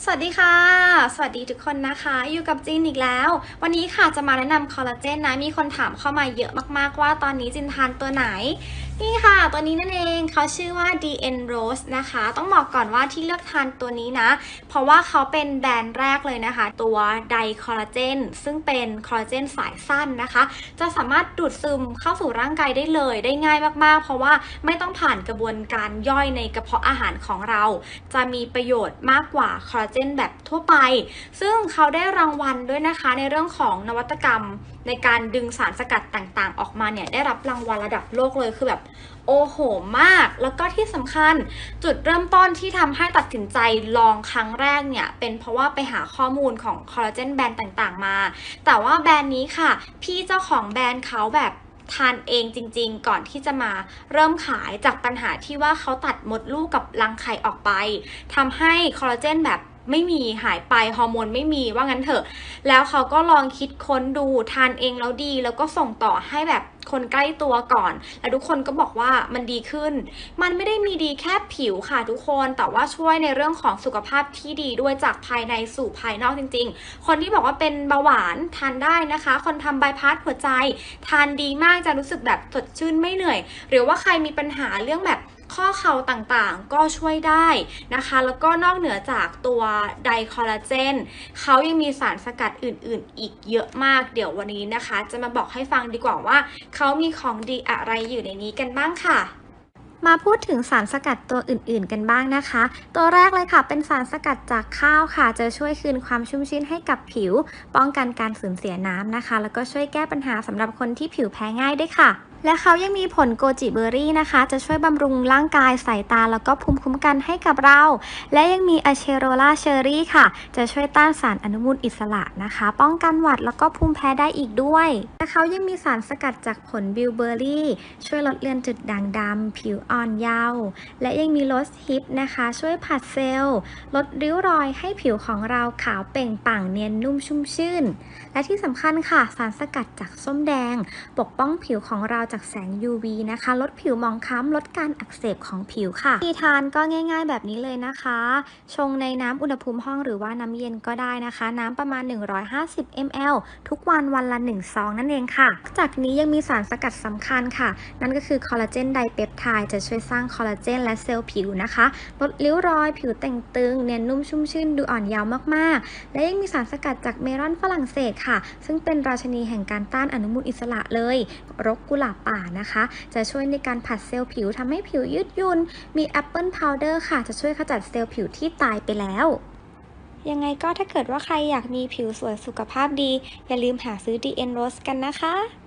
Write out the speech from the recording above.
สวัสดีค่ะ สวัสดีทุกคนนะคะ อยู่กับจินอีกแล้ว วันนี้ค่ะจะมาแนะนำคอลลาเจนนะ มีคนถามเข้ามาเยอะมากๆว่าตอนนี้จินทานตัวไหน นี่ค่ะ ตัวนี้นั่นเองเขาชื่อว่า DN Rose นะคะ ต้องบอกก่อนว่าที่เลือกทานตัวนี้นะ เพราะว่าเขาเป็นแบรนด์แรกเลยนะคะ ตัวไดคอลลาเจนซึ่งเป็นคอลลาเจนสายสั้นนะคะ จะสามารถดูดซึมเข้าสู่ร่างกายได้เลยได้ง่ายมากๆ เพราะว่าไม่ต้องผ่านกระบวนการย่อยในกระเพาะอาหารของเรา จะมีประโยชน์มากกว่าคอลาเจนแบบทั่วไป ซึ่งเขาได้รางวัลด้วยนะคะในเรื่องของนวัตกรรมในการดึงสารสกัดต่างๆ ออกมาเนี่ยได้รับรางวัลระดับโลกเลยคือแบบโอ้โหมาก แล้วก็ที่สำคัญจุดเริ่มต้นที่ทำให้ตัดสินใจลองครั้งแรกเนี่ย เป็นเพราะว่าไปหาข้อมูลของคอลลาเจนแบรนด์ต่างๆ มา แต่ว่าแบรนด์นี้ค่ะ พี่เจ้าของแบรนด์เขาแบบทานเองจริงๆ ก่อนที่จะมาเริ่มขายจากปัญหาที่ว่าเขาตัดมดลูกกับรังไข่ออกไปทำให้คอลลาเจนแบบ ไม่มีหายไปฮอร์โมนไม่มีว่างั้นเถอะ แล้วเขาก็ลองคิดค้นดูทานเองแล้วดี แล้วก็ส่งต่อให้แบบคนใกล้ตัวก่อน แล้วทุกคนก็บอกว่ามันดีขึ้น มันไม่ได้มีดีแค่ผิวค่ะทุกคน แต่ว่าช่วยในเรื่องของสุขภาพที่ดีด้วยจากภายในสู่ภายนอกจริง ๆ คนที่บอกว่าเป็นเบาหวานทานได้นะคะ คนทำบายพาสหัวใจ ทานดีมากจะรู้สึกแบบสดชื่นไม่เหนื่อย หรือว่าใครมีปัญหาเรื่องแบบ ข้อเข่าต่างๆ ก็ช่วยได้นะคะ แล้วก็นอกเหนือจากตัวไดคอลลาเจนเขายังมีสารสกัดอื่นๆ อีกเยอะมากเดี๋ยววันนี้นะคะ จะมาบอกให้ฟังดีกว่าว่า เขามีของดีอะไรอยู่ในนี้กันบ้างค่ะมาพูดถึงสารสกัดตัวอื่น ๆ กันบ้างนะคะ ตัวแรกเลยค่ะ เป็นสารสกัดจากข้าวค่ะ จะช่วยคืนความชุ่มชื้นให้กับผิว ป้องกันการสูญเสียน้ำนะคะ แล้วก็ช่วยแก้ปัญหาสำหรับคนที่ผิวแพ้ง่ายด้วยค่ะ และเขายังมีผลโกจิเบอร์รี่นะคะ จะช่วยบำรุงร่างกายสายตาแล้วก็ภูมิคุ้มกันให้กับเรา และยังมีอะเชโรล่าเชอรี่ค่ะ จะช่วยต้านสารอนุมูลอิสระนะคะ ป้องกันหวัดแล้วก็ภูมิแพ้ได้อีกด้วยและเขายังมีสารสกัดจากผลบิลเบอร์รี่ ช่วยลดเลือนจุดด่างดำผิวอ่อนเยาว์และยังมีโลสฮิปนะคะ ช่วยผัดเซลล์ ลดริ้วรอยให้ผิวของเราขาวเปล่งปลั่งเนียนนุ่มชุ่มชื่น และที่สำคัญค่ะ สารสกัดจากส้มแดง ปกป้องผิวของเราจากแสง UV นะคะ ลดผิวหมองคล้ำลดการอักเสบของผิวค่ะที่ทานก็ง่ายๆแบบนี้เลยนะคะ ชงในน้ำอุณหภูมิห้องหรือว่าน้ำเย็นก็ได้นะคะ น้ำประมาณ 150 ml ทุกวันวันละ1ซองนั่นเองค่ะ จากนี้ยังมีสารสกัดสำคัญค่ะ นั่นก็คือคอลลาเจนไดเปปไทด์จะช่วยสร้างคอลลาเจนและเซลล์ผิวนะคะลดริ้วรอย ผิวแต่งตึง เนียนนุ่มชุ่มชื่นดูอ่อนเยาว์มากๆ และยังมีสารสกัดจากเมลอนฝรั่งเศสค่ะ ซึ่งเป็นราชนีแห่งการต้านอนุมูลอิสระเลย รกกุหลาบป่านะคะ จะช่วยในการผัดเซลล์ผิวทำให้ผิวยืดยุ่นมีแอปเปิลพาวเดอร์ค่ะ จะช่วยขจัดเซลล์ผิวที่ตายไปแล้วยังไงก็ถ้าเกิดว่าใครอยากมีผิวสวยสุขภาพดี อย่าลืมหาซื้อ DN Rose กันนะคะ